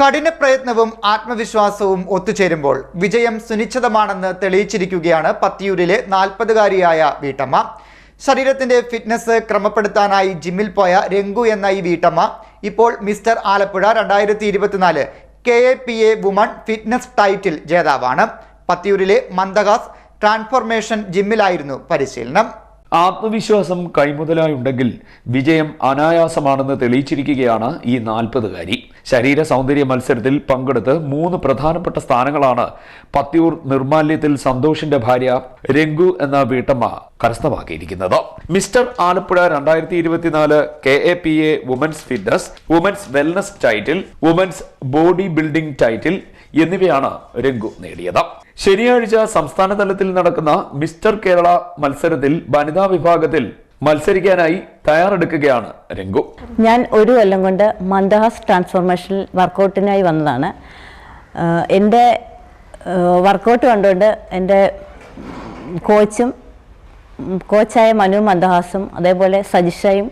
കഠിന പ്രയത്നവും ആത്മവിശ്വാസവും ഒത്തുചേരുമ്പോൾ വിജയം സുനിശ്ചിതമാണെന്ന് തെളിയിച്ചിരിക്കുകയാണ് പത്തിയൂരിലെ നാൽപ്പതുകാരിയായ വീട്ടമ്മ. ശരീരത്തിന്റെ ഫിറ്റ്നസ് ക്രമപ്പെടുത്താനായി ജിമ്മിൽ പോയ രംഗു എന്ന ഈ വീട്ടമ്മ ഇപ്പോൾ മിസ്റ്റർ ആലപ്പുഴ രണ്ടായിരത്തി ഇരുപത്തിനാല് K A P A woman fitness title ജേതാവാണ്. പത്തിയൂരിലെ മന്ദഹാസ് ട്രാൻസ്ഫോർമേഷൻ ജിമ്മിലായിരുന്നു പരിശീലനം. ആത്മവിശ്വാസം കൈമുതലായുണ്ടെങ്കിൽ വിജയം അനായാസമാണെന്ന് തെളിയിച്ചിരിക്കുകയാണ് ഈ നാൽപ്പതുകാരി. ശരീര സൗന്ദര്യ മത്സരത്തിൽ പങ്കെടുത്ത് മൂന്ന് പ്രധാനപ്പെട്ട സ്ഥാനങ്ങളാണ് പത്തിയൂർ നിർമാല്യത്തിൽ സന്തോഷിന്റെ ഭാര്യ രംഗു എന്ന വീട്ടമ്മ കരസ്ഥമാക്കിയിരിക്കുന്നത്. മിസ്റ്റർ ആലപ്പുഴ രണ്ടായിരത്തി ഇരുപത്തിനാല് K A P A women's fitness women's wellness title women's body building title എന്നിവയാണ് രംഗു നേടിയത്. ശനിയാഴ്ച സംസ്ഥാന തലത്തിൽ നടക്കുന്ന മിസ്റ്റർ കേരള മത്സരത്തിൽ വനിതാ വിഭാഗത്തിൽ മത്സരിക്കാനായി തയ്യാറെടുക്കുകയാണ് രംഗു. ഞാൻ ഒരു കൊല്ലം കൊണ്ട് മന്ദഹാസ് ട്രാൻസ്ഫോർമേഷൻ വർക്കൗട്ടിനായി വന്നതാണ്. എന്റെ വർക്കൗട്ട് കണ്ടുകൊണ്ട് എന്റെ കോച്ചും കോച്ചായ മനു മന്ദഹാസും അതേപോലെ സജിഷയും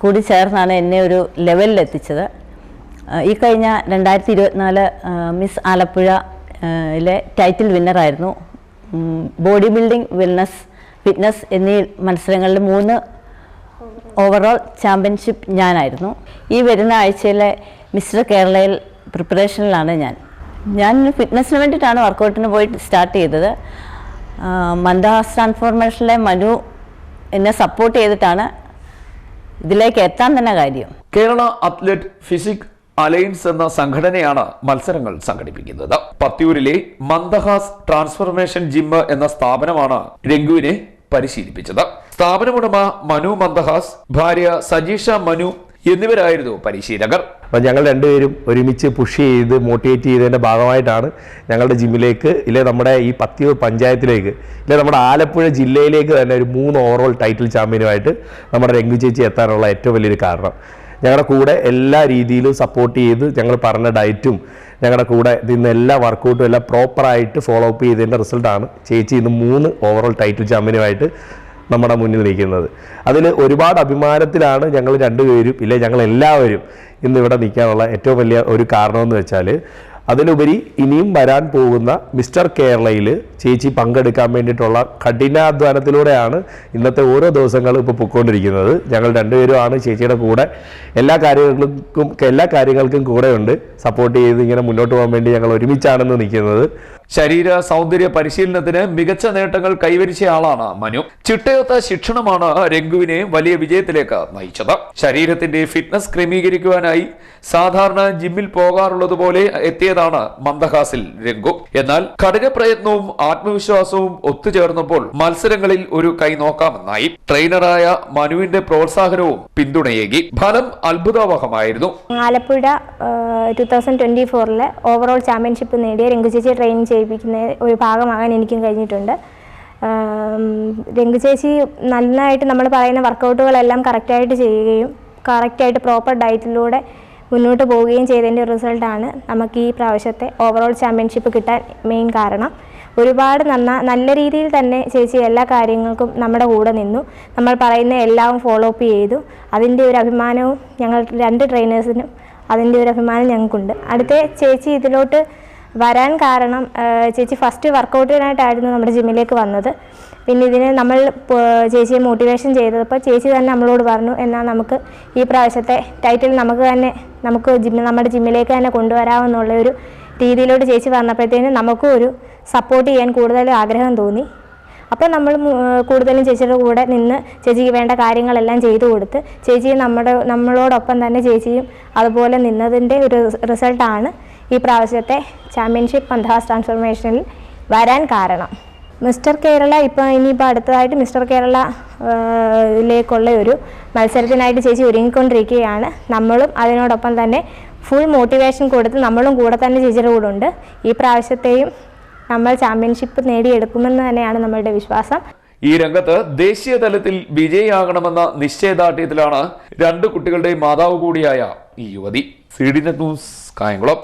കൂടി ചേർന്നാണ് എന്നെ ഒരു ലെവലിൽ എത്തിച്ചത്. ഈ കഴിഞ്ഞ രണ്ടായിരത്തി ഇരുപത്തിനാല് മിസ് ആലപ്പുഴ ലെ ടൈറ്റിൽ വിന്നറായിരുന്നു. ബോഡി ബിൽഡിംഗ് വെൽനസ് ഫിറ്റ്നസ് എന്നീ മത്സരങ്ങളിൽ മൂന്ന് ഓവറോൾ ചാമ്പ്യൻഷിപ്പ് ഞാനായിരുന്നു. ഈ വരുന്ന ആഴ്ചയിലെ മിസ്റ്റർ കേരളയിൽ പ്രിപ്പറേഷനിലാണ് ഞാൻ. ഞാൻ ഫിറ്റ്നസ്സിന് വേണ്ടിയിട്ടാണ് വർക്കൗട്ടിന് പോയി സ്റ്റാർട്ട് ചെയ്തത്. മന്ദഹാസ് ട്രാൻസ്ഫോർമേഷനിലെ മനു എന്നെ സപ്പോർട്ട് ചെയ്തിട്ടാണ് ഇതിലേക്ക് എത്താൻ തന്നെ കാര്യം. കേരള അത്ലറ്റ് ഫിസിക് അലയൻസ് എന്ന സംഘടനയാണ് മത്സരങ്ങൾ സംഘടിപ്പിക്കുന്നത്. പത്തിയൂരിലെ മന്ദഹാസ് ട്രാൻസ്ഫോർമേഷൻ ജിം എന്ന സ്ഥാപനമാണ് രംഗുവിനെ പരിശീലിപ്പിച്ചത്. സ്ഥാപനമുടമ മനു മന്ദഹാസ് ഭാര്യ സജീഷ മനു എന്നിവരായിരുന്നു പരിശീലകർ. അപ്പം ഞങ്ങൾ രണ്ടുപേരും ഒരുമിച്ച് പുഷ് ചെയ്ത് മോട്ടിവേറ്റ് ചെയ്തതിന്റെ ഭാഗമായിട്ടാണ് ഞങ്ങളുടെ ജിമ്മിലേക്ക് ഇല്ലെ നമ്മുടെ ഈ പത്തിയൂർ പഞ്ചായത്തിലേക്ക് ഇല്ലെ നമ്മുടെ ആലപ്പുഴ ജില്ലയിലേക്ക് തന്നെ ഒരു മൂന്ന് ഓവറോൾ ടൈറ്റിൽ ചാമ്പ്യനുമായിട്ട് നമ്മുടെ രംഗു ചേച്ചി എത്താനുള്ള ഏറ്റവും വലിയൊരു കാരണം. ഞങ്ങളുടെ കൂടെ എല്ലാ രീതിയിലും സപ്പോർട്ട് ചെയ്ത് ഞങ്ങൾ പറഞ്ഞ ഡയറ്റും ഞങ്ങളുടെ കൂടെ നിന്ന് എല്ലാ വർക്കൗട്ടും എല്ലാം പ്രോപ്പറായിട്ട് ഫോളോ അപ്പ് ചെയ്തതിന്റെ റിസൾട്ടാണ് ചേച്ചി ഇന്ന് മൂന്ന് ഓവറോൾ ടൈറ്റിൽ ചാമ്പ്യനുമായിട്ട് നമ്മുടെ മുന്നിൽ നിൽക്കുന്നത്. അതിൽ ഒരുപാട് അഭിമാനത്തിലാണ് ഞങ്ങൾ രണ്ടുപേരും ഇല്ലെ? ഞങ്ങൾ എല്ലാവരും ഇന്ന് ഇവിടെ നിൽക്കാനുള്ള ഏറ്റവും വലിയ ഒരു കാരണമെന്ന് വെച്ചാൽ അതിലുപരി ഇനിയും വരാൻ പോകുന്ന മിസ്റ്റർ കേരളയിൽ ചേച്ചി പങ്കെടുക്കാൻ വേണ്ടിയിട്ടുള്ള കഠിനാധ്വാനത്തിലൂടെയാണ് ഇന്നത്തെ ഓരോ ദിവസങ്ങളും ഇപ്പോൾ പൊയ്ക്കൊണ്ടിരിക്കുന്നത്. ഞങ്ങൾ രണ്ടുപേരുമാണ് ചേച്ചിയുടെ കൂടെ. എല്ലാ കാര്യങ്ങൾക്കും എല്ലാ കാര്യങ്ങൾക്കും കൂടെയുണ്ട്. സപ്പോർട്ട് ചെയ്ത് ഇങ്ങനെ മുന്നോട്ട് പോകാൻ വേണ്ടി ഞങ്ങൾ ഒരുമിച്ചാണെന്ന് നിൽക്കുന്നത്. ശരീര സൗന്ദര്യ പരിശീലനത്തിന് മികച്ച നേട്ടങ്ങൾ കൈവരിച്ച ആളാണ് മനു. ചിട്ടയൊത്ത ശിക്ഷണമാണ് രംഗുവിനെ വലിയ വിജയത്തിലേക്ക് നയിച്ചത്. ശരീരത്തിന്റെ ഫിറ്റ്നസ് ക്രമീകരിക്കുവാനായി സാധാരണ ജിമ്മിൽ പോകാറുള്ളതുപോലെ എത്തിയതാണ് മന്ദഹാസിൽ രംഗു എന്നാൽ കഠിന പ്രയത്നവും ആത്മവിശ്വാസവും ഒത്തുചേർന്നപ്പോൾ മത്സരങ്ങളിൽ ഒരു കൈ നോക്കാമെന്നായി. ട്രെയിനറായ മനുവിന്റെ പ്രോത്സാഹനവും പിന്തുണയേകി. ഫലം അത്ഭുതാവഹമായിരുന്നു. ആലപ്പുഴ ടു തൗസൻഡ് ട്വന്റി ഫോറിലെ ഓവറോൾ ചാമ്പ്യൻഷിപ്പ് നേടിയ രംഗുചേച്ചി ട്രെയിൻ ചെയ്യിപ്പിക്കുന്ന ഒരു ഭാഗമാകാൻ എനിക്കും കഴിഞ്ഞിട്ടുണ്ട്. രംഗു ചേച്ചി നന്നായിട്ട് നമ്മൾ പറയുന്ന വർക്കൗട്ടുകളെല്ലാം കറക്റ്റായിട്ട് ചെയ്യുകയും കറക്റ്റായിട്ട് പ്രോപ്പർ ഡയറ്റിലൂടെ മുന്നോട്ട് പോവുകയും ചെയ്തതിന്റെ റിസൾട്ടാണ് നമുക്ക് ഈ പ്രാവശ്യത്തെ ഓവറോൾ ചാമ്പ്യൻഷിപ്പ് കിട്ടാൻ മെയിൻ കാരണം. ഒരുപാട് നന്ന നല്ല രീതിയിൽ തന്നെ ചേച്ചി എല്ലാ കാര്യങ്ങൾക്കും നമ്മുടെ കൂടെ നിന്നു. നമ്മൾ പറയുന്ന എല്ലാം ഫോളോ അപ്പ് ചെയ്തു. അതിന്റെ ഒരു അഭിമാനവും ഞങ്ങൾ രണ്ട് ട്രെയിനേഴ്സിനും അതിന്റെ ഒരു അഭിമാനം ഞങ്ങൾക്കുണ്ട്. അടുത്ത ചേച്ചി ഇതിലോട്ട് വരാൻ കാരണം ചേച്ചി ഫസ്റ്റ് വർക്കൗട്ടിനായിട്ടായിരുന്നു നമ്മുടെ ജിമ്മിലേക്ക് വന്നത്. പിന്നെ ഇതിന് നമ്മൾ ചേച്ചിയെ മോട്ടിവേഷൻ ചെയ്തപ്പോൾ ചേച്ചി തന്നെ നമ്മളോട് പറഞ്ഞു എന്നാൽ നമുക്ക് ഈ പ്രാവശ്യത്തെ ടൈറ്റിൽ നമുക്ക് തന്നെ നമുക്ക് ജിമ്മ് നമ്മുടെ ജിമ്മിലേക്ക് തന്നെ കൊണ്ടുവരാമെന്നുള്ള ഒരു രീതിയിലോട്ട് ചേച്ചി വന്നപ്പോഴത്തേനും നമുക്കും ഒരു സപ്പോർട്ട് ചെയ്യാൻ കൂടുതൽ ആഗ്രഹം തോന്നി. അപ്പോൾ നമ്മൾ കൂടുതലും ചേച്ചിയുടെ കൂടെ നിന്ന് ചേച്ചിക്ക് വേണ്ട കാര്യങ്ങളെല്ലാം ചെയ്തു കൊടുത്ത് ചേച്ചിയെ നമ്മുടെ നമ്മളോടൊപ്പം തന്നെ ചേച്ചിയും അതുപോലെ നിന്നതിന്റെ ഒരു റിസൾട്ടാണ് ഈ പ്രാവശ്യത്തെ ചാമ്പ്യൻഷിപ്പ് മന്ദഹാസ് ട്രാൻസ്ഫോർമേഷനിൽ വരാൻ കാരണം. മിസ്റ്റർ കേരള ഇപ്പോൾ ഇനിയിപ്പോൾ അടുത്തതായിട്ട് മിസ്റ്റർ കേരള ിലേക്കുള്ള ഒരു മത്സരത്തിനായിട്ട് ചേച്ചി ഒരുങ്ങിക്കൊണ്ടിരിക്കുകയാണ്. നമ്മളും അതിനോടൊപ്പം തന്നെ ഫുൾ മോട്ടിവേഷൻ കൊടുത്ത് നമ്മളും കൂടെ തന്നെ ചേച്ചിയുടെ കൂടെ ഉണ്ട്. ഈ പ്രാവശ്യത്തെയും നമ്മൾ ചാമ്പ്യൻഷിപ്പ് നേടിയെടുക്കുമെന്ന് തന്നെയാണ് നമ്മളുടെ വിശ്വാസം. ഈ രംഗത്ത് ദേശീയ തലത്തിൽ വിജയിയാകണമെന്ന നിശ്ചയദാർഢ്യത്തിലാണ് രണ്ട് കുട്ടികളുടെ മാതാവ് കൂടിയായ ഈ യുവതി. C D net news Kayamkulam.